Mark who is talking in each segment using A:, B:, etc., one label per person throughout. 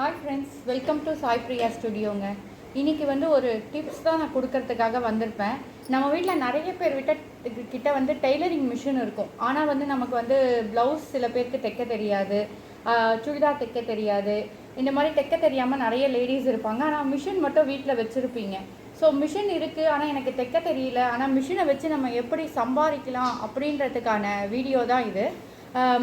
A: Hi friends welcome to Sai Priya ஸ்டுடியோங்க இன்னைக்கு வந்து ஒரு டிப்ஸ் தான் நான் கொடுக்கறதுக்காக வந்திருப்பேன். நம்ம வீட்டில் நிறைய பேர் விட்ட கிட்ட வந்து டெய்லரிங் மிஷின் இருக்கும். ஆனால் வந்து நமக்கு வந்து ப்ளவுஸ் சில பேருக்கு தைக்க தெரியாது. சுடிதார் தைக்க தெரியாது. இந்த மாதிரி தைக்க தெரியாமல் நிறைய லேடிஸ் இருப்பாங்க. ஆனால் மிஷின் மட்டும் வீட்டில் வச்சுருப்பீங்க. ஸோ மிஷின் இருக்குது ஆனால் எனக்கு தைக்க தெரியல. ஆனால் மிஷினை வச்சு நம்ம எப்படி சம்பாதிக்கலாம் அப்படின்றதுக்கான வீடியோ தான் இது.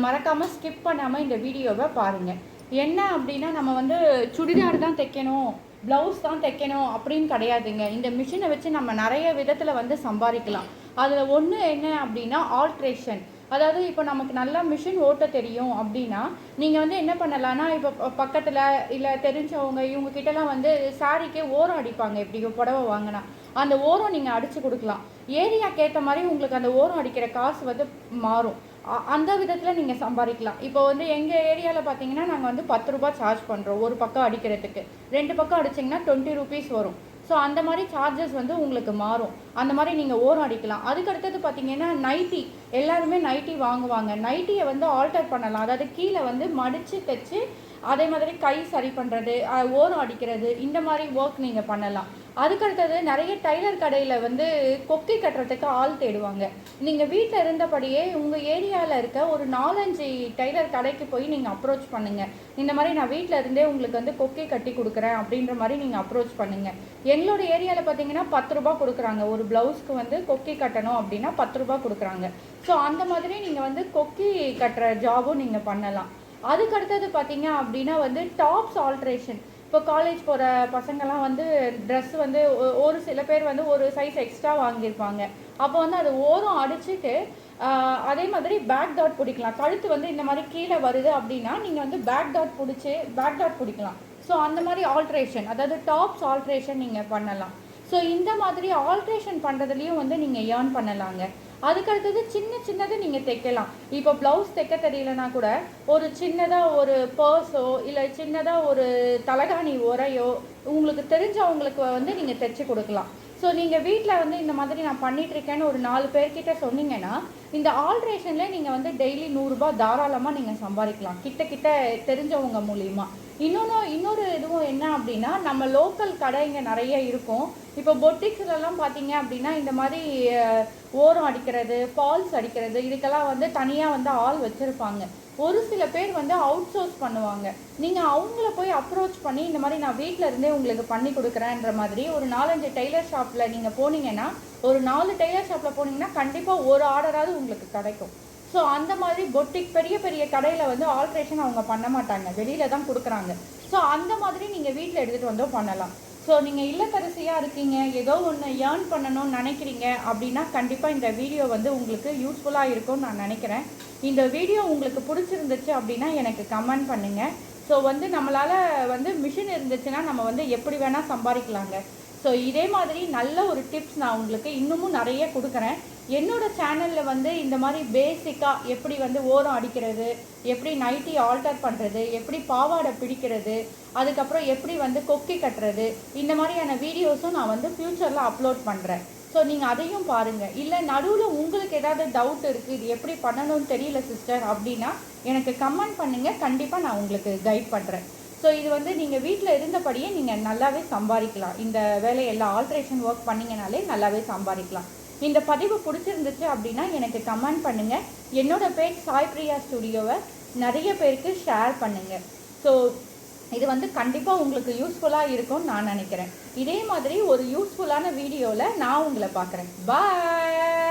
A: மறக்காமல் ஸ்கிப் பண்ணாமல் இந்த வீடியோவை பாருங்கள் என்ன அப்படின்னா நம்ம வந்து சுடிதார் தான் தைக்கணும் ப்ளவுஸ் தான் தைக்கணும் அப்படின்னு கிடையாதுங்க. இந்த மிஷினை வச்சு நம்ம நிறைய விதத்தில் வந்து சம்பாதிக்கலாம். அதில் ஒன்று என்ன அப்படின்னா ஆல்ட்ரேஷன் அதாவது இப்போ நமக்கு நல்லா மிஷின் ஓட்ட தெரியும் அப்படின்னா நீங்கள் வந்து என்ன பண்ணலாம்னா இப்போ பக்கத்தில் இல்லை தெரிஞ்சவங்க இவங்க கிட்டலாம் வந்து சாரிக்கே ஓரம் அடிப்பாங்க இப்படி புடவை வாங்கினா. அந்த ஓரம் நீங்கள் அடித்து கொடுக்கலாம். ஏரியாவுக்கு ஏற்ற மாதிரி உங்களுக்கு அந்த ஓரம் அடிக்கிற காசு வந்து மாறும். அந்த விதத்தில் நீங்கள் சம்பாதிக்கலாம். இப்போ வந்து எங்கள் ஏரியாவில் பார்த்தீங்கன்னா நாங்கள் வந்து பத்து ரூபாய் சார்ஜ் பண்ணுறோம் ஒரு பக்கம் அடிக்கிறதுக்கு. ரெண்டு பக்கம் அடிச்சிங்கன்னா டுவெண்ட்டி ருபீஸ் வரும். ஸோ அந்த மாதிரி சார்ஜஸ் வந்து உங்களுக்கு மாறும். அந்த மாதிரி நீங்கள் ஓரம் அடிக்கலாம். அதுக்கு அடுத்தது பார்த்தீங்கன்னா நைட்டி எல்லாருமே நைட்டி வாங்குவாங்க. நைட்டியை வந்து ஆல்டர் பண்ணலாம். அதாவது கீழே வந்து மடித்து தைச்சு அதே மாதிரி கை சரி பண்ணுறது ஓரம் அடிக்கிறது இந்த மாதிரி ஒர்க் நீங்கள் பண்ணலாம். அதுக்கடுத்தது நிறைய டைலர் கடையில் வந்து கொக்கி கட்டுறதுக்கு ஆள் தேடுவாங்க. நீங்கள் வீட்டில் இருந்தபடியே உங்கள் ஏரியாவில் இருக்க ஒரு நாலஞ்சு டைலர் கடைக்கு போய் நீங்கள் அப்ரோச் பண்ணுங்கள் இந்த மாதிரி நான் வீட்டில் இருந்தே உங்களுக்கு வந்து கொக்கி கட்டி கொடுக்குறேன் அப்படின்ற மாதிரி நீங்கள் அப்ரோச் பண்ணுங்கள் எங்களோட ஏரியாவில் பார்த்தீங்கன்னா பத்து ரூபா கொடுக்குறாங்க. ஒரு ப்ளவுஸ்க்கு வந்து கொக்கி கட்டணும் அப்படின்னா பத்து ரூபாய் கொடுக்குறாங்க. ஸோ அந்த மாதிரி நீங்கள் வந்து கொக்கி கட்டுற ஜாபும் நீங்கள் பண்ணலாம். அதுக்கு அடுத்தது பார்த்தீங்க அப்படின்னா வந்து டாப்ஸ் ஆல்ட்ரேஷன் இப்போ காலேஜ் போகிற பசங்கள்லாம் வந்து ட்ரெஸ் வந்து ஒ- ஒரு சில பேர் வந்து ஒரு சைஸ் எக்ஸ்ட்ரா வாங்கியிருப்பாங்க. அப்போ வந்து அது ஓரம் அடிச்சுட்டு அதே மாதிரி பேக் டாட் பிடிக்கலாம். கழுத்து வந்து இந்த மாதிரி கீழே வருது அப்படின்னா நீங்கள் வந்து பேக் டாட் பிடிச்சி பேக் டாட் பிடிக்கலாம். ஸோ அந்த மாதிரி ஆல்ட்ரேஷன் அதாவது டாப்ஸ் ஆல்ட்ரேஷன் நீங்கள் பண்ணலாம். ஸோ இந்த மாதிரி ஆல்ட்ரேஷன் பண்ணுறதுலையும் வந்து நீங்கள் ஏர்ன் பண்ணலாங்க. அதுக்கு அடுத்தது சின்ன சின்னது நீங்கள் தைக்கலாம். இப்போ ப்ளவுஸ் தைக்க தெரியலனா கூட ஒரு சின்னதாக ஒரு பர்ஸோ இல்லை சின்னதாக ஒரு தலகாணி உரையோ உங்களுக்கு தெரிஞ்சவங்களுக்கு வந்து நீங்கள் தைச்சு கொடுக்கலாம். ஸோ நீங்கள் வீட்டில் வந்து இந்த மாதிரி நான் பண்ணிகிட்ருக்கேன்னு ஒரு நாலு பேர்கிட்ட சொன்னீங்கன்னா இந்த ஆல்ட்ரேஷனில் நீங்கள் வந்து டெய்லி நூறுரூபா தாராளமாக நீங்கள் சம்பாதிக்கலாம். கிட்ட கிட்ட தெரிஞ்சவங்க மூலியமாக இன்னொன்று இன்னொரு இதுவும் என்ன அப்படின்னா நம்ம லோக்கல் கடை இங்கே நிறைய இருக்கும். இப்போ பொட்டிக்ஸ்லலாம் பார்த்தீங்க அப்படின்னா இந்த மாதிரி ஓரம் அடிக்கிறது ஃபால்ஸ் அடிக்கிறது இதுக்கெல்லாம் வந்து தனியாக வந்து ஆள் வச்சுருப்பாங்க. ஒரு சில பேர் வந்து அவுட் சோர்ஸ் பண்ணுவாங்க. நீங்கள் அவங்கள போய் அப்ரோச் பண்ணி இந்த மாதிரி நான் வீட்டில் இருந்தே உங்களுக்கு பண்ணி கொடுக்குறேன்ற மாதிரி ஒரு நாலஞ்சு டெய்லர் ஷாப்பில் நீங்கள் போனீங்கன்னா ஒரு நாலு டெய்லர் ஷாப்பில் போனீங்கன்னா கண்டிப்பாக ஒரு ஆர்டராவது உங்களுக்கு கிடைக்கும். ஸோ அந்த மாதிரி பொட்டிக் பெரிய பெரிய கடையில் வந்து ஆல்ட்ரேஷன் அவங்க பண்ண மாட்டாங்க. வெளியில தான் கொடுக்குறாங்க. ஸோ அந்த மாதிரி நீங்கள் வீட்டில் எடுத்துகிட்டு வந்தோ பண்ணலாம். ஸோ நீங்கள் இல்லத்தரசியாக இருக்கீங்க ஏதோ ஒன்று ஏர்ன் பண்ணணும்னு நினைக்கிறீங்க அப்படின்னா கண்டிப்பாக இந்த வீடியோ வந்து உங்களுக்கு யூஸ்ஃபுல்லாக இருக்கும்னு நான் நினைக்கிறேன். இந்த வீடியோ உங்களுக்கு பிடிச்சிருந்துச்சு அப்படின்னா எனக்கு கமெண்ட் பண்ணுங்கள் ஸோ வந்து நம்மளால் வந்து மிஷின் இருந்துச்சுன்னா நம்ம வந்து எப்படி வேணால் சம்பாதிக்கலாங்க. ஸோ இதே மாதிரி நல்ல ஒரு டிப்ஸ் நான் உங்களுக்கு இன்னமும் நிறைய கொடுக்குறேன். என்னோட சேனலில் வந்து இந்த மாதிரி பேசிக்காக எப்படி வந்து ஓரம் அடிக்கிறது எப்படி நைட்டி ஆல்டர் பண்ணுறது எப்படி பாவாடை பிடிக்கிறது அதுக்கப்புறம் எப்படி வந்து கொக்கி கட்டுறது இந்த மாதிரியான வீடியோஸும் நான் வந்து ஃப்யூச்சரில் அப்லோட் பண்ணுறேன் ஸோ நீங்கள் அதையும் பாருங்கள் இல்லை நடுவில் உங்களுக்கு ஏதாவது டவுட் இருக்குது இது எப்படி பண்ணணும்னு தெரியல சிஸ்டர் அப்படின்னா எனக்கு கமெண்ட் பண்ணுங்கள் கண்டிப்பாக நான் உங்களுக்கு கைட் பண்ணுறேன் ஸோ இது வந்து நீங்கள் வீட்டில் இருந்தபடியே நீங்கள் நல்லாவே சம்பாதிக்கலாம். இந்த வேலையெல்லாம் ஆல்ட்ரேஷன் ஒர்க் பண்ணிங்கனாலே நல்லாவே சம்பாதிக்கலாம். இந்த பதிவு பிடிச்சிருந்துச்சு அப்படின்னா எனக்கு கமெண்ட் பண்ணுங்கள் என்னோட பேர் சாய் பிரியா ஸ்டுடியோவை நிறைய பேருக்கு ஷேர் பண்ணுங்கள் ஸோ இது வந்து கண்டிப்பாக உங்களுக்கு யூஸ்ஃபுல்லாக இருக்கும்னு நான் நினைக்கிறேன். இதே மாதிரி ஒரு யூஸ்ஃபுல்லான வீடியோவில் நான் உங்களை பார்க்குறேன். பாய்